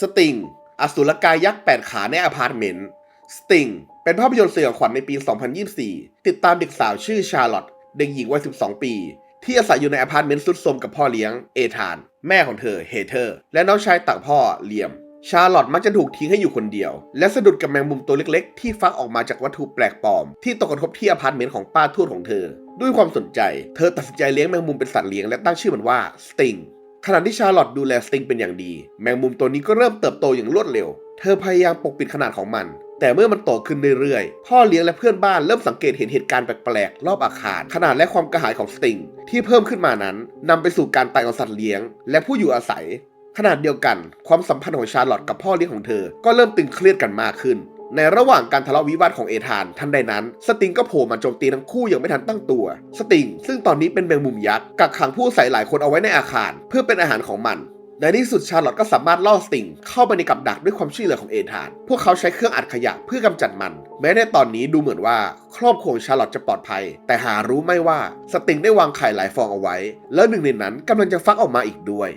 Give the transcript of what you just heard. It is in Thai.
สติงอสุรกายยักษ์แปดขาในอพาร์ตเมนต์ สติงเป็นภาพยนตร์สยองขวัญในปี 2024 ติดตามเด็กสาวชื่อชาร์ลอตเด็กหญิงวัย 12 ปี ที่อาศัยอยู่ในอพาร์ตเมนต์สุดโทรมกับพ่อเลี้ยง เอธาน แม่ของเธอ เฮเธอร์ และน้องชายต่างพ่อ เลียม ชาร์ลอตมักจะถูกทิ้งให้อยู่คนเดียว และสะดุดกับแมงมุมตัวเล็กๆ ที่ฟักออกมาจากวัตถุแปลกปลอม ที่ตกกระทบที่อพาร์ตเมนต์ของป้าทวดของเธอ ด้วยความสนใจ เธอตัดสินใจเลี้ยงแมงมุมเป็นสัตว์เลี้ยงและตั้งชื่อมันว่าสติง ขณะที่ชาร์ลอตดูแลสติงเป็นอย่างดี แมงมุมตัวนี้ก็เริ่มเติบโตอย่างรวดเร็ว เธอพยายามปกปิดขนาดของมัน แต่เมื่อมันโตขึ้นเรื่อยๆ พ่อเลี้ยงและเพื่อนบ้านเริ่มสังเกตเห็นเหตุการณ์แปลกๆ รอบอาคาร ขนาดและความกระหายของสติง ที่เพิ่มขึ้นมานั้นนำไปสู่การตายของสัตว์เลี้ยง และผู้อยู่อาศัย ขนาดเดียวกัน ความสัมพันธ์ของชาร์ลอตกับพ่อเลี้ยงของเธอ ก็เริ่มตึงเครียดกันมากขึ้น ในระหว่างการทะเลาะวิวาทของเอธานทันใดนั้น สติงก็โผล่มาโจมตีทั้งคู่อย่างไม่ทันตั้งตัว สติง ซึ่งตอนนี้เป็นแมงมุมยักษ์กักขังผู้อาศัยหลายคนเอาไว้ในอาคาร เพื่อเป็นอาหารของมันในที่สุดชาร์ลอตก็สามารถล่อสติงเข้าไปในกับดักด้วยความช่วยเหลือของเอธาน พวกเขาใช้เครื่องอัดขยะเพื่อกำจัดมัน แม้ในตอนนี้ดูเหมือนว่า ครอบครัวของชาร์ลอตจะปลอดภัย แต่หารู้ไม่ว่าสติงได้วางไข่หลายฟองเอาไว้ แล้วหนึ่งในนั้นกำลังจะฟักออกมาอีกด้วย